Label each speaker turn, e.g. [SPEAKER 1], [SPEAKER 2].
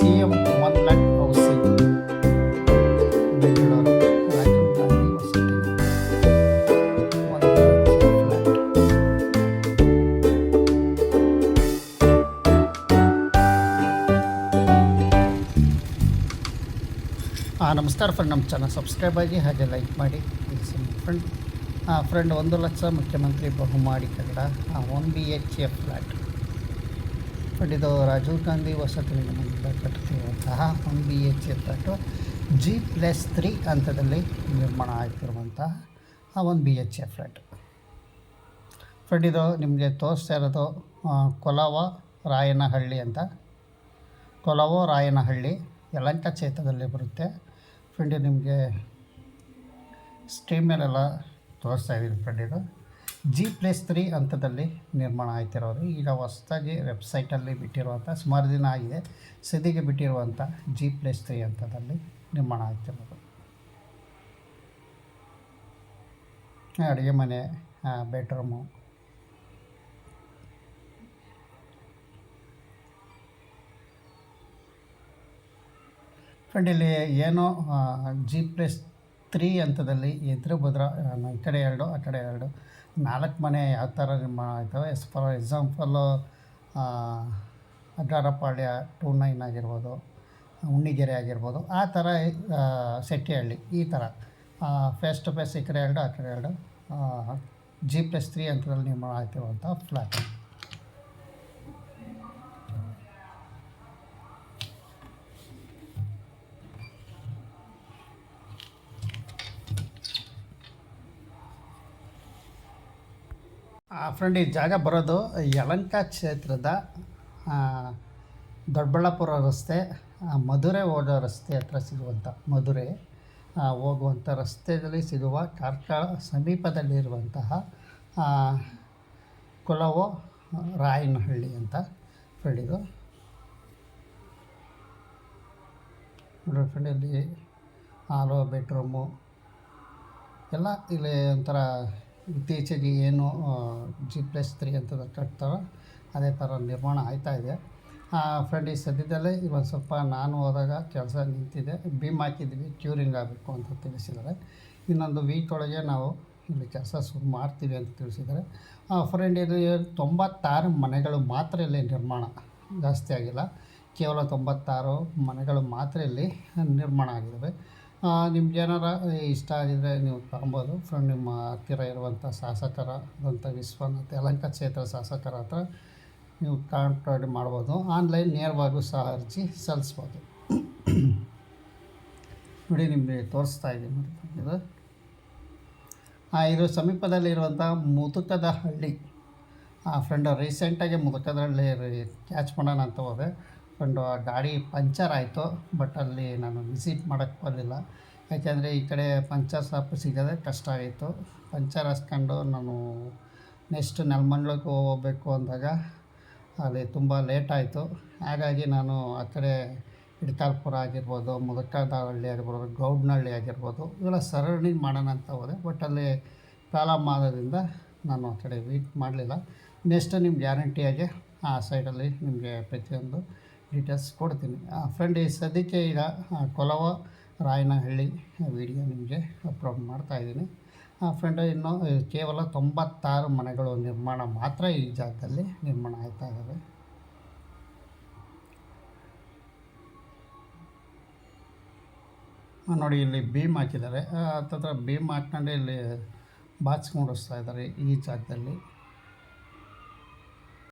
[SPEAKER 1] C M one lakh housing ಹಾಂ ನಮಸ್ಕಾರ friend ನಮ್ಮ ಚಾನಲ್ ಸಬ್ಸ್ಕ್ರೈಬ್ ಆಗಿ ಹಾಗೆ ಲೈಕ್ ಮಾಡಿ. ಫ್ರೆಂಡ್ ಹಾಂ ಫ್ರೆಂಡ್ ಒಂದು ಲಕ್ಷ ಮುಖ್ಯಮಂತ್ರಿ ಬಹುಮಾಡಿ Kannada one B H A flat ಇದು ರಾಜೀವ್ ಗಾಂಧಿ ವಸತಿ ನಿಗಮದಿಂದ ಕಟ್ಟುತ್ತಿರುವಂತಹ one B H flat G plus three ಹಂತದಲ್ಲಿ ನಿರ್ಮಾಣ ಆಗ್ತಿರುವಂತಹ ಆ one B H A flat friend ಇದು ನಿಮಗೆ ತೋರಿಸ್ತಾ ಇರೋದು ಕೊಲಾವ ರಾಯನಹಳ್ಳಿ ಅಂತ. ಕೊಲಾವ ರಾಯನಹಳ್ಳಿ ಯಲಂಕ ಕ್ಷೇತ್ರದಲ್ಲಿ ಬರುತ್ತೆ. ಫ್ರೆಂಡ್ ನಿಮಗೆ ಸ್ಟ್ರೀಮ್ ಮೇಲೆಲ್ಲ ತೋರಿಸ್ತಾ ಇದ್ದೀನಿ ಫ್ರೆಂಡ್ ಇದು ಜಿ ಪ್ಲಸ್ ತ್ರೀ ಹಂತದಲ್ಲಿ ನಿರ್ಮಾಣ ಆಯ್ತಿರೋದು ಈಗ ಹೊಸದಾಗಿ ವೆಬ್ಸೈಟಲ್ಲಿ ಬಿಟ್ಟಿರುವಂಥ, ಸುಮಾರು ದಿನ ಆಗಿದೆ ಸದಿಗೆ ಬಿಟ್ಟಿರುವಂಥ ಜಿ ಪ್ಲಸ್ ತ್ರೀ ಹಂತದಲ್ಲಿ ನಿರ್ಮಾಣ ಆಗ್ತಿರೋದು. ಅಡುಗೆ ಮನೆ ಬೆಡ್ರೂಮು. ಫ್ರೆಂಡ್, ಇಲ್ಲಿ ಏನೋ ಜಿ ಪ್ಲಸ್ ತ್ರೀ ಹಂತದಲ್ಲಿ ಎದುರು ಬದ್ರ ಈ ಕಡೆ ಎರಡು, ಆ ಕಡೆ ಎರಡು ನಾಲ್ಕು ಮನೆ ಯಾವ ಥರ ನಿರ್ಮಾಣ ಆಯ್ತವೆ as for example Addarapalya two nine ಆಗಿರ್ಬೋದು, ಉಣ್ಣಿಗೆರೆ ಆಗಿರ್ಬೋದು, ಆ ಥರ ಸೆಟ್ಟಿಹಳ್ಳಿ ಈ ಥರ. ಫೇಸ್ ಟು ಫೇಸ್ ಕಡೆ ಎರಡು, ಆ ಕಡೆ ಎರಡು. ಜಿ ಪ್ಲಸ್ ತ್ರೀ ಅಂತದಲ್ಲಿ ನಿರ್ಮಾಣ ಆಗ್ತಿರುವಂಥ ಫ್ಲ್ಯಾಟ್ ಫ್ರೆಂಡ್ ಈ ಜಾಗ ಬರೋದು ಯಲಂಕ ಕ್ಷೇತ್ರದ ದೊಡ್ಡಬಳ್ಳಾಪುರ ರಸ್ತೆ ಮಧುರೆ ಹೋಗೋ ರಸ್ತೆ ಹತ್ರ ಸಿಗುವಂಥ ಮಧುರೆ ಹೋಗುವಂಥ ರಸ್ತೆಯಲ್ಲಿ ಸಿಗುವ ಕಾರ್ಕಳ ಸಮೀಪದಲ್ಲಿರುವಂತಹ ಕೊಲವೋ ರಾಯನಹಳ್ಳಿ ಅಂತ ಫ್ರೆಂಡ್ ಇದು. ನೋಡ್ರಿ ಫ್ರೆಂಡ್ ಇಲ್ಲಿ ಹಾಲು ಬೆಡ್ರೂಮು ಎಲ್ಲ ಇಲ್ಲಿ ಒಂಥರ ಇತ್ತೀಚೆಗೆ ಏನು ಜಿ ಪ್ಲಸ್ ತ್ರೀ ಅಂತ ಕಟ್ತಾವೆ, ಅದೇ ಥರ ನಿರ್ಮಾಣ ಆಯ್ತಾ ಇದೆ. ಫ್ರೆಂಡ್ ಈ ಸದ್ಯದಲ್ಲೇ ಇವತ್ತು ಸ್ವಲ್ಪ ನಾನು ಹೋದಾಗ ಕೆಲಸ ನಿಂತಿದೆ ಬೀಮ್ ಹಾಕಿದ್ವಿ ಕ್ಯೂರಿಂಗ್ ಆಗಬೇಕು ಅಂತ ತಿಳಿಸಿದ್ದಾರೆ. ಇನ್ನೊಂದು ವೀಕ್ ಒಳಗೆ ನಾವು ಇಲ್ಲಿ ಕೆಲಸ ಶುರು ಮಾಡ್ತೀವಿ ಅಂತ ತಿಳಿಸಿದ್ದಾರೆ. ಫ್ರೆಂಡ್ ಇದು ತೊಂಬತ್ತಾರು ಮನೆಗಳು ಮಾತ್ರ ಇಲ್ಲಿ ನಿರ್ಮಾಣ ಜಾಸ್ತಿ ಆಗಿಲ್ಲ. ಕೇವಲ ತೊಂಬತ್ತಾರು ಮನೆಗಳು ಮಾತ್ರ ಇಲ್ಲಿ ನಿರ್ಮಾಣ ಆಗಿದ್ದಾವೆ. ನಿಮ್ಗೆ ಏನಾರ ಇಷ್ಟ ಆಗಿದ್ರೆ ನೀವು ತಗೊಬೋದು. ಫ್ರೆಂಡ್ ನಿಮ್ಮ ಹತ್ತಿರ ಇರುವಂಥ ಶಾಸಕರ ಶಾಸಕರಾದಂಥ ವಿಶ್ವನಾಥ ಅಲಂಕ ಕ್ಷೇತ್ರ ಶಾಸಕರ ಹತ್ರ ನೀವು ಕಾಂಟ್ರಾಕ್ಟ್ ಮಾಡ್ಬೋದು. ಆನ್ಲೈನ್ ನೇರವಾಗೂ ಸಹ ಅರ್ಜಿ ಸಲ್ಲಿಸ್ಬೋದು. ನೋಡಿ ನಿಮಗೆ ತೋರಿಸ್ತಾ ಇದ್ದೀನಿ ನೋಡಿ ಇದು. ಆ, ಇದು ಸಮೀಪದಲ್ಲಿರುವಂಥ ಮುದುಕದ ಹಳ್ಳಿ ಫ್ರೆಂಡ್ ರೀಸೆಂಟಾಗಿ ಮುದುಕದ ಹಳ್ಳಿ ಕ್ಯಾಚ್ ಮಾಡೋಣ ಅಂತ ಹೋದೆ. ಫ್ರೆಂಡು ಆ ಗಾಡಿ ಪಂಚರ್ ಆಯಿತು, ಬಟ್ ಅಲ್ಲಿ ನಾನು ವಿಸಿಟ್ ಮಾಡೋಕ್ಕೆ ಬರಲಿಲ್ಲ. ಯಾಕೆಂದರೆ ಈ ಕಡೆ ಪಂಚರ್ ಶಾಪ್ ಸಿಗೋದೇ ಕಷ್ಟ ಆಗಿತ್ತು ಪಂಚರ್ ಹಾಸ್ಕೊಂಡು ನಾನು ನೆಕ್ಸ್ಟ್ ನೆಲಮಂಗ್ಲಕ್ಕೆ ಹೋಗಬೇಕು ಅಂದಾಗ ಅಲ್ಲಿ ತುಂಬ ಲೇಟ್ ಆಯಿತು. ಹಾಗಾಗಿ ನಾನು ಆ ಕಡೆ ಇಡ್ಕಾಲ್ಪುರ ಆಗಿರ್ಬೋದು ಮುದಕದಹಳ್ಳಿ ಆಗಿರ್ಬೋದು, ಗೌಡ್ನಹಳ್ಳಿ ಆಗಿರ್ಬೋದು, ಇವೆಲ್ಲ ಸರಣಿ ಮಾಡೋಣ ಅಂತ ಹೋದೆ. ಬಟ್ ಅಲ್ಲಿ ಪ್ರಾಬ್ಲಮ್ ಆಗೋದ್ರಿಂದ ನಾನು ಆ ಕಡೆ ವೀಟ್ ಮಾಡಲಿಲ್ಲ. ನೆಕ್ಸ್ಟ್ ನಿಮ್ಮ ಗ್ಯಾರಂಟಿಯಾಗಿ ಆ ಸೈಡಲ್ಲಿ ನಿಮಗೆ ಪ್ರತಿಯೊಂದು ಡೀಟೇಲ್ಸ್ ಕೊಡ್ತೀನಿ. ಫ್ರೆಂಡ್ ಈ ಸದ್ಯಕ್ಕೆ ಈಗ ಕೊಲವ ರಾಯನಹಳ್ಳಿ ವಿಡಿಯೋ ನಿಮಗೆ ಅಪ್ಲೋಡ್ ಮಾಡ್ತಾಯಿದ್ದೀನಿ ಫ್ರೆಂಡ್ ಇನ್ನು ಕೇವಲ ತೊಂಬತ್ತಾರು ಮನೆಗಳು ನಿರ್ಮಾಣ ಮಾತ್ರ ಈ ಜಾಗದಲ್ಲಿ ನಿರ್ಮಾಣ ಆಗ್ತಾ ಇದ್ದಾವೆ ನೋಡಿ, ಇಲ್ಲಿ ಬೀಮ್ ಹಾಕಿದ್ದಾರೆ. ತತ್ರ ಬೀಮ್ ಹಾಕ್ಕೊಂಡು ಇಲ್ಲಿ ಬಾಚಿಕೊಂಡಿಸ್ತಾ ಇದ್ದಾರೆ ಈ ಜಾಗದಲ್ಲಿ.